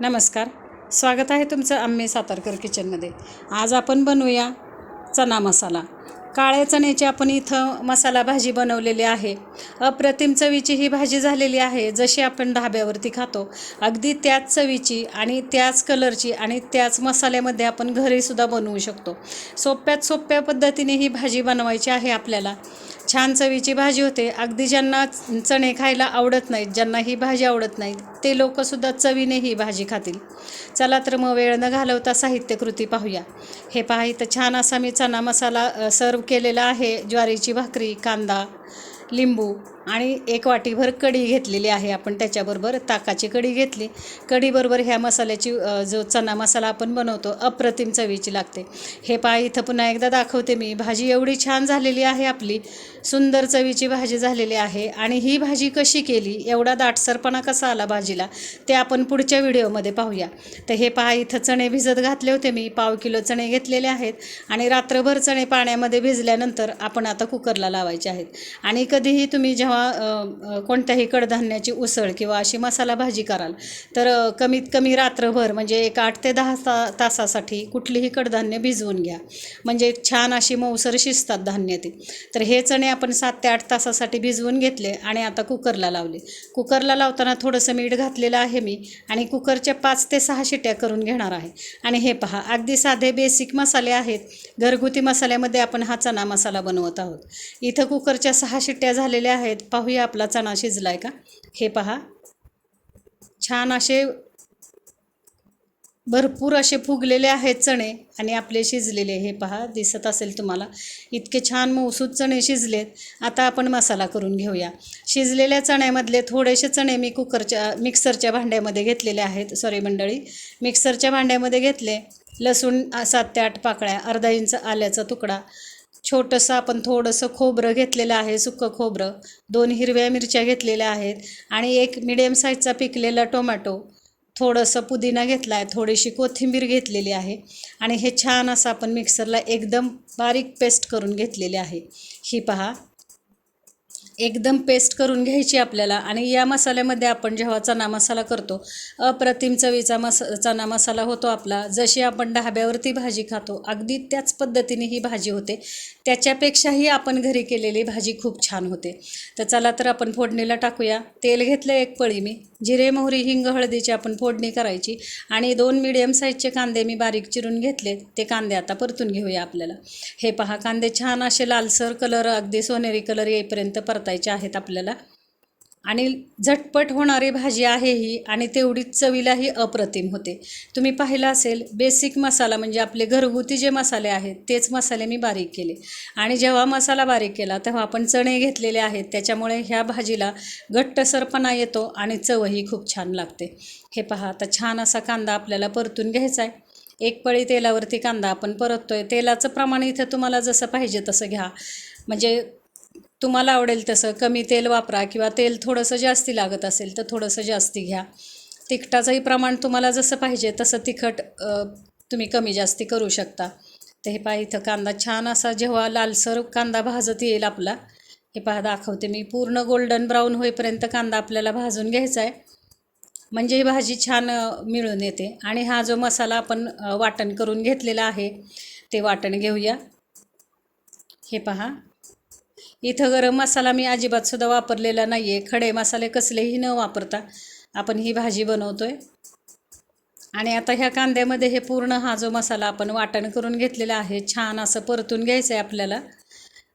नमस्कार. स्वागत आहे तुमचं आम्ही सातारकर किचनमध्ये. आज आपण बनवूया चना मसाला. काळ्या चण्याची आपण इथं मसाला भाजी बनवलेली आहे. अप्रतिम चवीची ही भाजी झालेली आहे जशी आपण ढाब्यावरती खातो. अगदी त्याच चवीची आणि त्याच कलरची आणि त्याच मसाल्यामध्ये आपण घरीसुद्धा बनवू शकतो. सोप्यात सोप्या पद्धतीने ही भाजी बनवायची आहे आपल्याला. छान चवीची भाजी होते. अगदी ज्यांना चणे खायला आवडत नाहीत ज्यांना ही भाजी आवडत नाहीत ते लोकसुद्धा चवीने ही भाजी खातील. चला तर मग वेळ न घालवता साहित्यकृती पाहूया. हे पहा इथं छान असा मी चना मसाला सर्व केलेला आहे ज्वारीची भाकरी कांदा लिंबू आणि एक वाटीभर कढी घेतलेली आहे आपण त्याच्याबरोबर. ताकाची कढी घेतली. कढीबरोबर ह्या मसाल्याची जो चना मसाला आपण बनवतो अप्रतिम चवीची लागते. हे पहा इथं पुन्हा एकदा दाखवते मी. भाजी एवढी छान झालेली आहे आपली. सुंदर चवीची भाजी झालेली आहे. आणि ही भाजी कशी केली एवढा दाटसरपणा कसा आला भाजीला ते आपण पुढच्या व्हिडिओमध्ये पाहूया. तर हे पहा इथं चणे भिजत घातले होते मी. पाव किलो चणे घेतलेले आहेत. आणि रात्रभर चणे पाण्यामध्ये भिजल्यानंतर आपण आता कुकरला लावायचे आहेत. आणि कधीही तुम्ही जेव्हा कोणत्याही कडधान्याची उसळ किंवा अशी मसाला भाजी कराल तर कमीत कमी रात्रभर म्हणजे एक आठ ते दहा ता तासासाठी कुठलीही कडधान्य भिजवून घ्या. म्हणजे छान अशी मऊसर शिजतात धान्य ती. तर हे चणे आपण सात ते आठ तासासाठी भिजवून घेतले आणि आता कुकरला लावले. कुकरला लावताना थोडंसं मीठ घातलेलं आहे मी आणि कुकरच्या पाच ते सहा शिट्या करून घेणार आहे. आणि हे पहा अगदी साधे बेसिक मसाले आहेत. घरगुती मसाल्यामध्ये आपण हा चणा मसाला बनवत आहोत. इथं कुकरच्या सहा शिट्ट्या झालेल्या आहेत. पाहूया आपला चणा शिजलाय का? हे पहा. छान असे भरपूर असे फुगलेले आहेत चणे आणि आपले शिजलेले हे पहा. दिसत असेल तुम्हाला. इतके छान मऊसूत चणे शिजलेत. आता आपण मसाला करून घेऊया. शिजलेल्या चण्यामधले थोडेसे चणे मी कुकरच्या मिक्सरच्या भांड्यामध्ये घेतलेले आहेत. सॉरी मंडळी. मिक्सरच्या भांड्यामध्ये घेतले. लसूण सात ते आठ पाकळ्या अर्धा इंच आल्याचा तुकडा छोटंसं आपण थोडंसं खोबरं घेतलेलं आहे सुकं खोबरं. दोन हिरव्या मिरच्या घेतलेल्या आहेत आणि एक मिडियम साईजचा पिकलेला टोमॅटो थोडंसं पुदिना घेतला आहे थोडीशी कोथिंबीर घेतलेली आहे आणि हे छान असं आपण मिक्सरला एकदम बारीक पेस्ट करून घेतलेली आहे. ही पहा. एकदम पेस्ट करून घ्यायची आपल्याला. आणि या मसाल्यामध्ये आपण जेव्हा चना मसाला करतो अप्रतिम चवीचा मस चना मसाला होतो आपला. जशी आपण ढाब्यावरती भाजी खातो अगदी त्याच पद्धतीने ही भाजी होते. त्याच्यापेक्षाही आपण घरी केलेली भाजी खूप छान होते. तर चला तर आपण फोडणीला टाकूया. तेल घेतलं एक पळी मी. जिरे मोहरी हिंग हळदीची आपण फोडणी करायची. आणि दोन मिडियम साईजचे कांदे मी बारीक चिरून घेतले ते कांदे आता परतून घेऊया आपल्याला. हे पहा कांदे छान असे लालसर कलर अगदी सोनेरी कलर येईपर्यंत परतायचे आहेत आपल्याला. आणि झटपट होणारी भाजी आहे ही आणि तेवढीच चवीलाही अप्रतिम होते. तुम्ही पाहिलं असेल बेसिक मसाला म्हणजे आपले घरगुती जे मसाले आहेत तेच मसाले मी बारीक केले. आणि जेव्हा मसाला बारीक केला तेव्हा आपण चणे घेतलेले आहेत त्याच्यामुळे ह्या भाजीला घट्टसरपणा येतो आणि चवही खूप छान लागते. हे पहा आता छान असा कांदा आपल्याला परतून घ्यायचा आहे एक पळी तेलावरती कांदा आपण परततोय. तेलाचं प्रमाण इथं तुम्हाला जसं पाहिजे तसं घ्या. म्हणजे तुम्हाला आवडेल तसं. कमी तेल वापरा किंवा तेल थोडंसं जास्ती लागत असेल तर थोडंसं जास्ती घ्या. तिखटाचंही प्रमाण तुम्हाला जसं पाहिजे तसं तिखट तुम्ही कमी जास्ती करू शकता. तर हे पहा इथं कांदा छान असा जेव्हा लालसर कांदा भाजत येईल आपला हे पहा दाखवते मी. पूर्ण गोल्डन ब्राऊन होईपर्यंत कांदा आपल्याला भाजून घ्यायचा आहे. म्हणजे ही भाजी छान मिळून येते. आणि हा जो मसाला आपण वाटण करून घेतलेला आहे ते वाटण घेऊया. हे पहा इथं गरम मसाला मी अजिबातसुद्धा वापरलेला नाही आहे खडे मसाले कसलेही न वापरता आपण ही भाजी बनवतो आहे आणि आता ह्या कांद्यामध्ये हे पूर्ण हा जो मसाला आपण वाटण करून घेतलेला आहे छान असं परतून घ्यायचं आहे आपल्याला.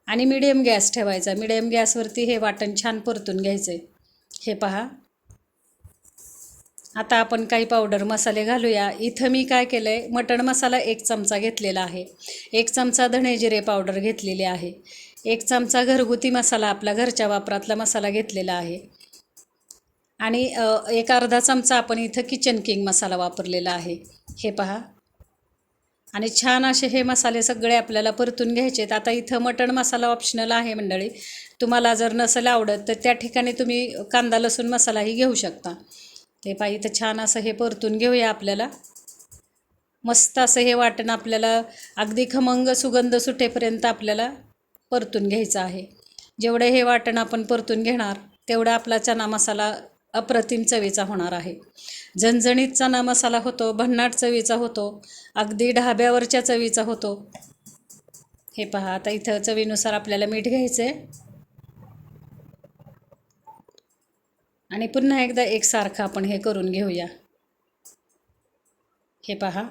आणि मिडियम गॅस ठेवायचा. मिडियम गॅसवरती हे वाटण छान परतून घ्यायचं आहे हे पहा. आता आपण काही पावडर मसाले घालूया. इथं मी काय केलं आहे मटण मसाला एक चमचा घेतलेला आहे. एक चमचा धणे जिरे पावडर घेतलेली आहे. एक चमचा घरगुती मसाला आपला घरच्या वापरातला मसाला घेतलेला आहे. आणि एक अर्धा चमचा आपण इथं किचन किंग मसाला वापरलेला आहे. हे पहा. आणि छान असे हे मसाले सगळे आपल्याला परतून घ्यायचे आहेत. आता इथं मटण मसाला ऑप्शनल आहे मंडळी. तुम्हाला जर नसेल आवडत तर त्या ठिकाणी तुम्ही कांदा लसूण मसालाही घेऊ शकता. ते पाय इथं छान असं हे परतून घेऊया आपल्याला. मस्त असं हे वाटण आपल्याला अगदी खमंग सुगंध सुटेपर्यंत आपल्याला परतून घ्यायचं आहे. जेवढं हे वाटण आपण परतून घेणार तेवढा आपला चना मसाला अप्रतिम चवीचा होणार आहे. झणझणीत चना मसाला होतो भन्नाट चवीचा होतो अगदी ढाब्यावरच्या चवीचा होतो. हे पहा आता इथं चवीनुसार आपल्याला मीठ घ्यायचं आहे आणि पुन्हा एकदा एकसारखं आपण हे करून घेऊया. हे पहा.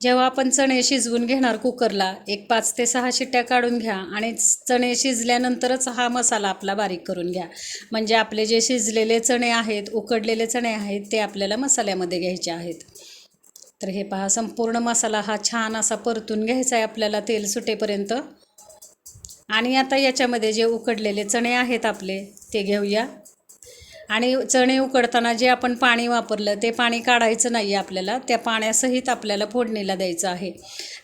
जेव्हा आपण चणे शिजवून घेणार कुकरला एक पाच ते सहा शिट्ट्या काढून घ्या आणि चणे शिजल्यानंतरच हा मसाला आपला बारीक करून घ्या. म्हणजे आपले जे शिजलेले चणे आहेत उकडलेले चणे आहेत ते आपल्याला मसाल्यामध्ये घ्यायचे आहेत. तर हे पहा संपूर्ण मसाला हा छान असा परतून घ्यायचा आहे आपल्याला तेल सुटेपर्यंत. आणि आता याच्यामध्ये जे उकडलेले चणे आहेत आपले ते घेऊया. आणि चणे उकडताना जे आपण पाणी वापरलं ते पाणी काढायचं नाही आहे आपल्याला. त्या पाण्यासहित आपल्याला फोडणीला द्यायचं आहे.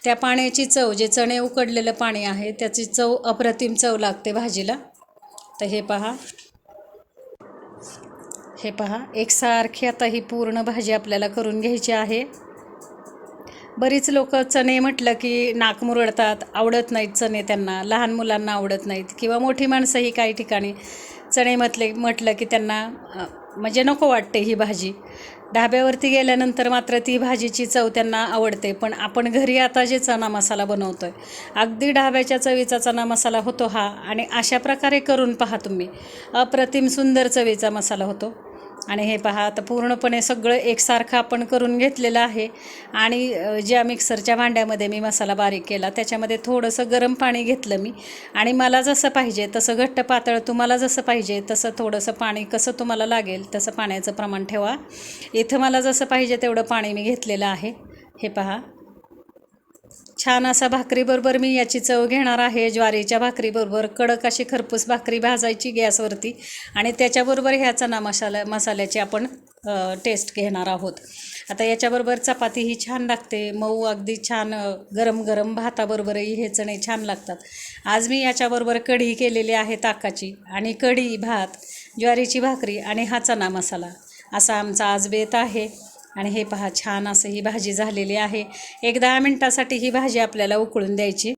त्या पाण्याची चव जे चणे उकडलेलं पाणी आहे त्याची चव अप्रतिम चव लागते भाजीला. तर हे पहा. हे पहा. एकसारखी आता ही पूर्ण भाजी आपल्याला करून घ्यायची आहे. बरीच लोक चणे म्हटलं की नाक मुरडतात आवडत नाहीत चणे त्यांना लहान मुलांना आवडत नाहीत किंवा मोठी माणसंही काही ठिकाणी चणे म्हटले म्हटलं की त्यांना म्हणजे नको वाटते ही भाजी. ढाब्यावरती गेल्यानंतर मात्र ती भाजीची चव त्यांना आवडते पण आपण घरी आता जे चणा मसाला बनवतो आहे अगदी ढाब्याच्या चवीचा चणा मसाला होतो हा आणि अशा प्रकारे करून पहा तुम्ही. अप्रतिम सुंदर चवीचा मसाला होतो. आणि हे पहा आता पूर्णपणे सगळं एकसारखं आपण करून घेतलेलं आहे. आणि ज्या मिक्सरच्या भांड्यामध्ये मी मसाला बारीक केला त्याच्यामध्ये थोडंसं गरम पाणी घेतलं मी. आणि मला जसं पाहिजे तसं घट्ट पातळ तुम्हाला जसं पाहिजे तसं थोडंसं पाणी कसं तुम्हाला लागेल तसं पाण्याचं प्रमाण ठेवा. इथं मला जसं पाहिजे तेवढं पाणी मी घेतलेलं आहे. हे पहा छान असा भाकरीबरोबर मी याची चव घेणार आहे. ज्वारीच्या भाकरीबरोबर कडक अशी खरपूस भाकरी भाजायची गॅसवरती आणि त्याच्याबरोबर ह्या चणा मसाला मसाल्याची आपण टेस्ट घेणार आहोत. आता याच्याबरोबर चपाती ही छान लागते. मऊ अगदी छान गरम गरम भाताबरोबरही हे चणे छान लागतात. आज मी याच्याबरोबर कढी केलेली आहे ताकाची आणि कढी भात ज्वारीची भाकरी आणि हा चणा मसाला असा आमचा आज बेत आहे. आणि हे पहा छान असं ही भाजी झालेली आहे. एक दहा मिनटासाठी ही भाजी आपल्याला उकळून द्यायची.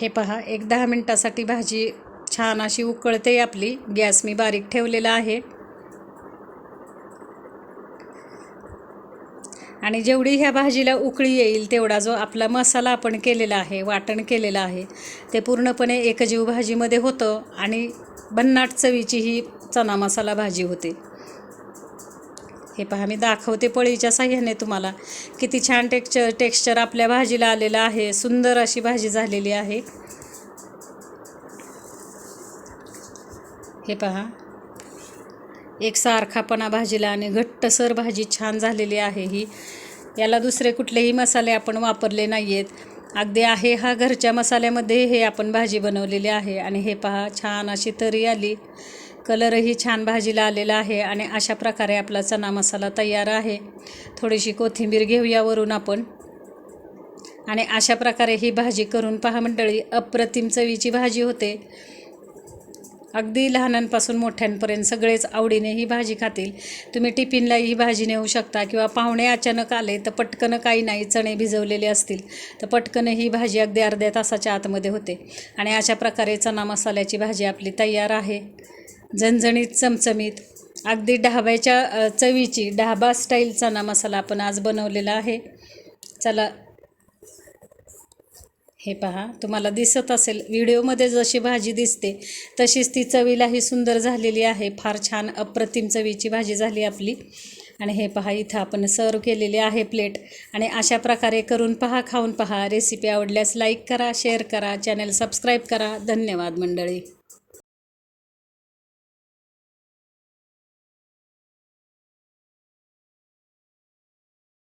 हे पहा एक दहा मिनटासाठी भाजी छान अशी उकळते आपली. गॅस मी बारीक ठेवलेला आहे. आणि जेवढी ह्या भाजीला उकळी येईल तेवढा जो आपला मसाला आपण केलेला आहे वाटण केलेलं आहे ते पूर्णपणे एकजीव भाजीमध्ये होतं आणि भन्नाट चवीची ही चना मसाला भाजी होते. हे पहा मी दाखवते पळीच्या साह्याने तुम्हाला. किती छान टेक्चर टेक्स्चर आपल्या भाजीला आलेलं आहे. सुंदर अशी भाजी झालेली आहे. हे पहा. एक सारखापणा भाजीला आणि घट्टसर भाजी छान झालेली आहे ही. याला दुसरे कुठलेही मसाले आपण वापरले नाही आहेत अगदी आहे हा घरच्या मसाल्यामध्ये हे आपण भाजी बनवलेली आहे. आणि हे पहा छान अशी तरी आली. कलरही छान भाजीला आलेला आहे आणि अशा प्रकारे आपला चना मसाला तयार आहे. थोडीशी कोथिंबीर घेऊया वरून आपण. आणि अशा प्रकारे ही भाजी करून पहा मंडळी अप्रतिम चवीची भाजी होते. अगदी लहानांपासून मोठ्यांपर्यंत सगळेच आवडीने ही भाजी खातील. तुम्ही टिफिनला ही भाजी नेऊ शकता किंवा पाहुणे अचानक आले तर पटकन काही नाही चणे भिजवलेले असतील तर पटकन ही भाजी अगदी अर्ध्या तासाच्या आतमध्ये होते. आणि अशा प्रकारे चणा मसाल्याची भाजी आपली तयार आहे. झणझणीत चमचमीत अगदी ढाब्याच्या चवीची ढाबा स्टाईल ना मसाला आपण आज बनवलेला आहे. चला. हे पहा तुम्हाला दिसत असेल व्हिडिओमध्ये जशी भाजी दिसते तशीच ती चवीलाही सुंदर झालेली आहे. फार छान अप्रतिम चवीची भाजी झाली आपली. आणि हे पहा इथं आपण सर्व केलेले आहे प्लेट. आणि अशा प्रकारे करून पहा खाऊन पहा. रेसिपी आवडल्यास लाईक करा शेअर करा चॅनल सबस्क्राईब करा. धन्यवाद मंडळी.